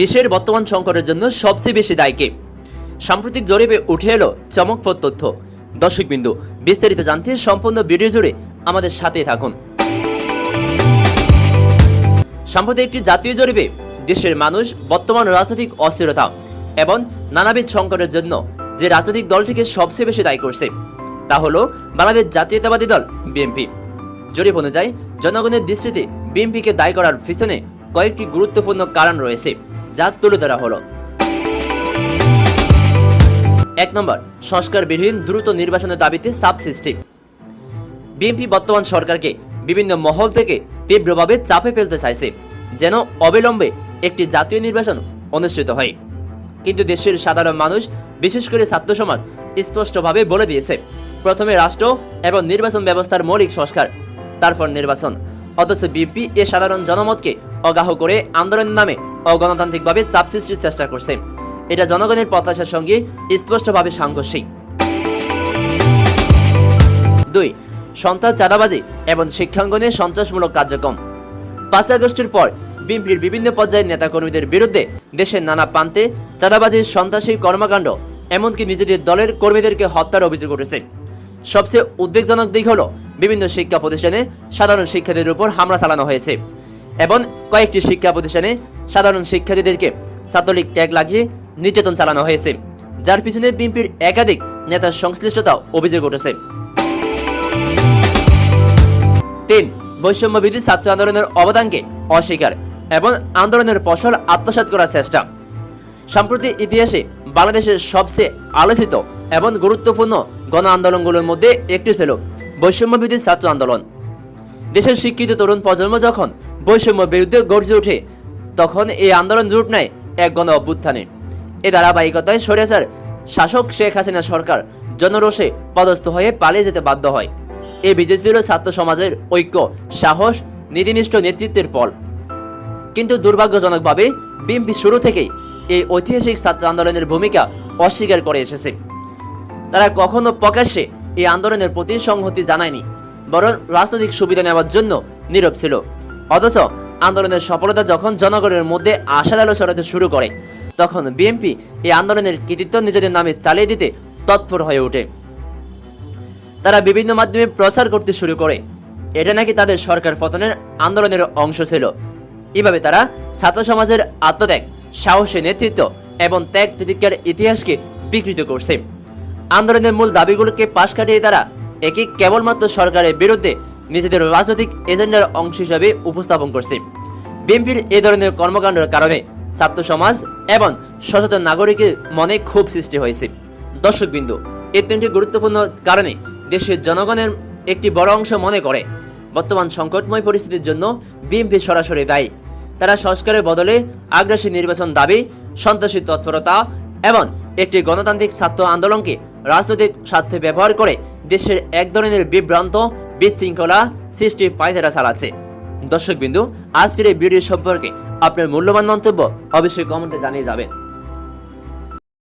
দেশের বর্তমান সংকটের জন্য সবচেয়ে বেশি দায়ী কে? সাম্প্রতিক জরিপে উঠে এলো চমকপ্রদ তথ্য। দর্শকবিন্দু বিস্তারিত জানতে সম্পূর্ণ ভিডিও জুড়ে আমাদের সাথে থাকুন। সম্প্রতি একটি জাতীয় জরিপে দেশের মানুষ বর্তমান রাজনৈতিক অস্থিরতা এবং নানাবিধ সংকটের জন্য যে রাজনৈতিক দলটিকে সবচেয়ে বেশি দায়ী করছে, তা হলো বাংলাদেশ জাতীয়তাবাদী দল, বিএনপি। জরিপ অনুযায়ী জনগণের দৃষ্টিতে বিএনপিকে দায়ী করার পিছনে কয়েকটি গুরুত্বপূর্ণ কারণ রয়েছে। যা তুলে ধরা হলো। এক নম্বর, সংস্কারবিহীন দ্রুত নির্বাচনের দাবিতে সাব সিস্টেম বিএনপি বর্তমান সরকারকে বিভিন্ন মহল থেকে তীব্রভাবে চাপে ফেলতে চাইছে, যেন অবিলম্বে একটি জাতীয় নির্বাচন অনুষ্ঠিত হয়। কিন্তু দেশের সাধারণ মানুষ, বিশেষ করে ছাত্র সমাজ, স্পষ্টভাবে বলে দিয়েছে, প্রথমে রাষ্ট্র এবং নির্বাচন ব্যবস্থার মৌলিক সংস্কার, তারপর নির্বাচন। অথচ বিএনপি এ সাধারণ জনমতকে অগাহ করে আন্দোলনের নামে অগণতান্ত্রিকভাবে চাপ সৃষ্টির চেষ্টা করছে। এটা জনগণের প্রত্যাশার সঙ্গে স্পষ্টভাবে সাংঘর্ষিক। দুই, সন্ত্রাস, চাঁদাবাজি এবং শিক্ষাঙ্গনে সন্ত্রাসমূলক কার্যক্রম। পাঁচ আগস্টের পর বিএনপির বিভিন্ন পর্যায়ের নেতাকর্মীদের বিরুদ্ধে দেশের নানা প্রান্তে চাঁদাবাজির সন্ত্রাসী কর্মকাণ্ড, এমনকি নিজেদের দলের কর্মীদেরকে হত্যার অভিযোগ উঠেছে। সবচেয়ে উদ্বেগজনক দিক হলো বিভিন্ন শিক্ষা প্রতিষ্ঠানে সাধারণ শিক্ষার্থীদের উপর হামলা চালানো হয়েছে এবং কয়েকটি শিক্ষা প্রতিষ্ঠানে সাধারণ শিক্ষার্থীদেরকে ছাত্রলীগ ট্যাগ লাগিয়ে নির্যাতন চালানো হয়েছে, যার পিছনে বিএনপির একাধিক নেতার সংশ্লিষ্টতা অভিযোগ উঠেছে। তিন বৈষম্য বিধি ছাত্র আন্দোলনের অবদানকে অস্বীকার এবং আন্দোলনের ফসল আত্মসাৎ করার চেষ্টা। সম্প্রতি ইতিহাসে বাংলাদেশের সবচেয়ে আলোচিত এবং গুরুত্বপূর্ণ গণ আন্দোলনগুলোর মধ্যে একটি ছিল বৈষম্য ছাত্র আন্দোলন। দেশের শিক্ষিত তরুণ প্রজন্ম যখন বৈষম্য বিরুদ্ধে গর্জে ওঠে তখন এই আন্দোলন রূপ নেয় এক গণ অভ্যুত্থানে এ ধারাবাহিকতায় সরেসার শাসক শেখ হাসিনা সরকার জনরোষে পদস্থ হয়ে পালিয়ে যেতে বাধ্য হয়। এই বিজয় ছিল ছাত্র সমাজের ঐক্য, সাহস, নীতিনিষ্ঠ নেতৃত্বের ফল কিন্তু দুর্ভাগ্যজনকভাবে বিএনপি শুরু থেকেই এই ঐতিহাসিক ছাত্র আন্দোলনের ভূমিকা অস্বীকার করে এসেছে। তারা কখনো প্রকাশ্যে এই আন্দোলনের প্রতি সংহতি জানায়নি, বরং রাজনৈতিক সুবিধা নেওয়ার জন্য নীরব ছিল। অথচ আন্দোলনের সফলতা যখন জনগণের মধ্যে আশার আলো ছড়াতে শুরু করে, তখন বিএনপি এই আন্দোলনের কৃতিত্ব নিজেদের নামে চালিয়ে দিতে তৎপর হয়ে ওঠে। তারা বিভিন্ন মাধ্যমে প্রচার করতে শুরু করে। এটা নাকি তাদের সরকার পতনের আন্দোলনের অংশ ছিল। এভাবে তারা ছাত্র সমাজের আত্মত্যাগ, সাহসী নেতৃত্ব এবং ত্যাগ তিতিক্ষার ইতিহাসকে বিকৃত করছে। আন্দোলনের মূল দাবিগুলোকে পাশ কাটিয়ে তারা একে কেবলমাত্র সরকারের বিরুদ্ধে নিজেদের রাজনৈতিক এজেন্ডার অংশ হিসাবে উপস্থাপন করছে। বিএনপির এ ধরনের কর্মকাণ্ডের কারণে ছাত্র সমাজ এবং সচেতন নাগরিকের মনে ক্ষোভ সৃষ্টি হয়েছে। দর্শকবিন্দু, এই তিনটি গুরুত্বপূর্ণ কারণে দেশের জনগণের একটি বড় অংশ মনে করে, বর্তমান সংকটময় পরিস্থিতির জন্য বিএনপি সরাসরি দায়ী। তারা সংস্কারের বদলে আগ্রাসী নির্বাচন দাবি, সন্ত্রাসী তৎপরতা এবং একটি গণতান্ত্রিক ছাত্র আন্দোলনকে রাজনৈতিক স্বার্থে ব্যবহার করে দেশের এক ধরনের বিভ্রান্ত বিশৃঙ্খলা সৃষ্টির পায়তারা চালাচ্ছে। দর্শকবিন্দু, আজকের এই ভিডিও সম্পর্কে আপনার মূল্যবান মন্তব্য অবশ্যই কমেন্টে জানিয়ে যাবেন।